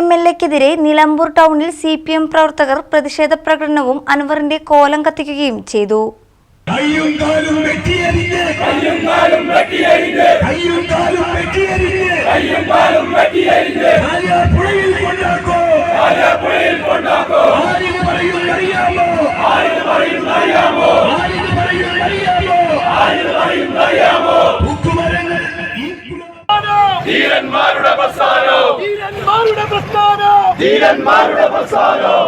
M L എക്കെതിരെ Nilambur ടൗണിൽ C P M പ്രവർത്തകർ പ്രതിഷേധ പ്രകടനവും അൻവറിന്റെ കോലം കത്തിക്കുകയും ചെയ്തു. ധീരന്മാരുടെ പ്രസ്ഥാനം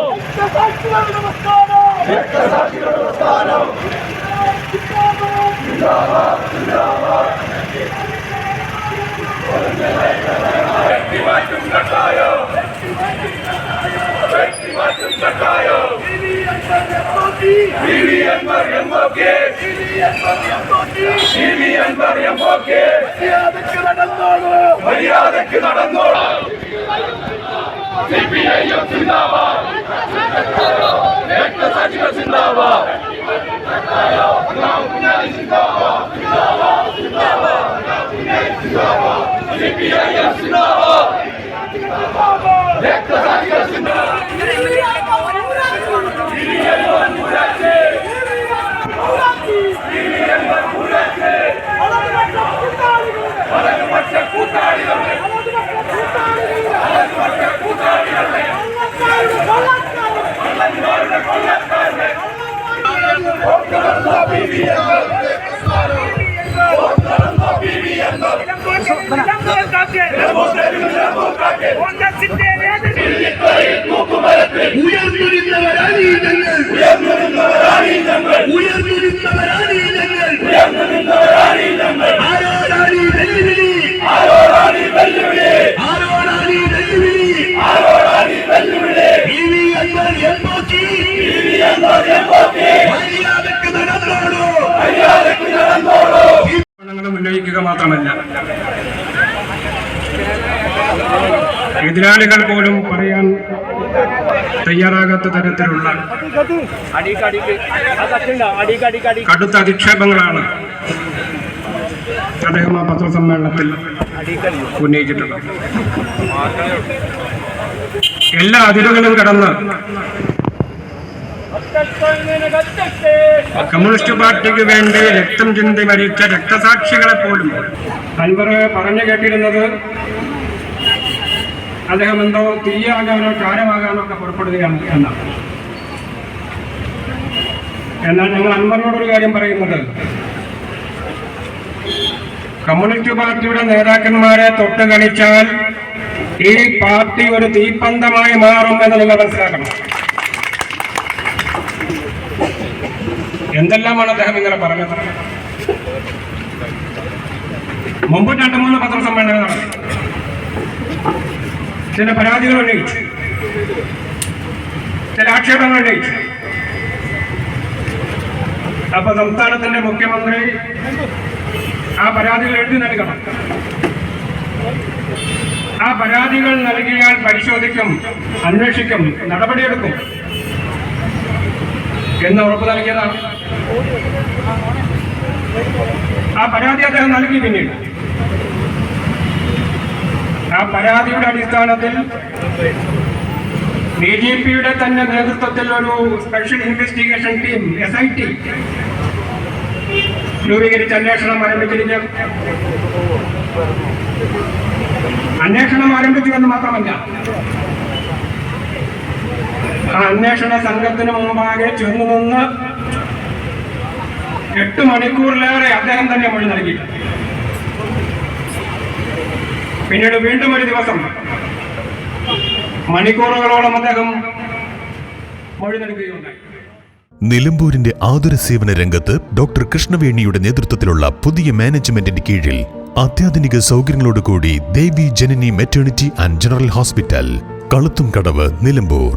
രക്തസാക്ഷികളുടെ നടന്നോളൂ രക്തസാക്ഷികളുടെ പ്രസ്ഥാനോ മര്യാദയ്ക്ക് നടന്നോളൂ. സിപിഐഎം സിന്ദാബാദ്. രക്തസാക്ഷികൾ സിന്ദാബാദ് സിപിഐഎം സിന്ദാബാദ് രക്തസാക്ഷികൾ സിന്ദാബാദ് വലതുപക്ഷ കൂട്ടാളികളുടെ ഉയർന്നിരുന്നവരാണീ ഞങ്ങൾ ഉയർന്നിരുന്നവരാണീ ഞങ്ങൾ ഉയർന്നിരുന്നവരാണീ ഞങ്ങൾ ഉയർന്നിരുന്നവരാണീ ഞങ്ങൾ ആരോടാണീ വെല്ലുവിളി ആരോടാണീ വെല്ലുവിളി ആരോടാണീ വെല്ലുവിളി ആരോടാണീ വെല്ലുവിളി ഇനി എന്നാൽ എപ്പോക്കി ഇനി എന്നാൽ എപ്പോക്കി മര്യാദയ്ക്ക് നടന്നോളൂ മര്യാദയ്ക്ക് നടന്നോളൂ ആരോപണങ്ങളും ഉന്നയിക്കുക മാത്രമല്ല. എതിരാളികൾ പോലും പറയാൻ തയ്യാറാകാത്ത തരത്തിലുള്ള കടുത്ത അധിക്ഷേപങ്ങളാണ് അദ്ദേഹം ആ പത്രസമ്മേളനത്തിൽ ഉന്നയിച്ചിട്ടുള്ളത്. എല്ലാ അതിരുകളും കടന്ന് കമ്മ്യൂണിസ്റ്റ് പാർട്ടിക്ക് വേണ്ടി രക്തം ചിന്തി മരിച്ച രക്തസാക്ഷികളെ പോലും അൻവർ പറഞ്ഞു കേട്ടിരുന്നത് അദ്ദേഹം എന്തോ തീയാകാനോ ചാരമാകാനോ ഒക്കെ പുറപ്പെടുകയാണ് എന്നാണ്. എന്നാൽ ഞങ്ങൾ അൻവറിനോടൊരു കാര്യം പറയുന്നത്. കമ്മ്യൂണിസ്റ്റ് പാർട്ടിയുടെ നേതാക്കന്മാരെ തൊട്ട് കളിച്ചാൽ ഈ പാർട്ടി ഒരു തീപ്പന്തമായി മാറും എന്ന് നിങ്ങൾ മനസ്സിലാക്കണം. എന്തെല്ലാമാണ് അദ്ദേഹം ഇന്നലെ പറഞ്ഞത്? മുമ്പ് രണ്ട് മൂന്ന് പത്രസമ്മേളനങ്ങൾ നടത്തി. ചില പരാതികൾ ഉന്നയിച്ചു. ചില ആക്ഷേപങ്ങൾ ഉന്നയിച്ചു. അപ്പൊ സംസ്ഥാനത്തിന്റെ മുഖ്യമന്ത്രി ആ പരാതികൾ എഴുതി നൽകണം. ആ പരാതികൾ നൽകിയാൽ പരിശോധിക്കും അന്വേഷിക്കും നടപടിയെടുക്കും. എന്ന് ഉറപ്പ് നൽകിയതാണ് ആ പരാതി അദ്ദേഹം നൽകി പിന്നീട്. ആ പരാതിയുടെ അടിസ്ഥാനത്തിൽ ബി ജെ പിയുടെ തന്നെ നേതൃത്വത്തിൽ ഒരു special investigation team S I T രൂപീകരിച്ച് അന്വേഷണം ആരംഭിച്ചിരിക്കും അന്വേഷണം ആരംഭിച്ചു എന്ന് മാത്രമല്ല അന്വേഷണ സംഘത്തിന് മുമ്പാകെ ചെന്നു നിന്ന് എട്ട് മണിക്കൂറിലേറെ അദ്ദേഹം തന്നെ മൊഴി നൽകി പിന്നീട് വീണ്ടും ഒരു ദിവസം മണിക്കൂറുകളോളം അദ്ദേഹം മൊഴി നൽകുകയുണ്ടായി. നിലമ്പൂരിന്റെ ആതുര സേവന രംഗത്ത് ഡോക്ടർ കൃഷ്ണവേണിയുടെ നേതൃത്വത്തിലുള്ള പുതിയ മാനേജ്മെന്റിന്റെ കീഴിൽ അത്യാധുനിക സൗകര്യങ്ങളോടുകൂടി Devi Janani maternity and general hospital Kaluthumkadavu Nilambur.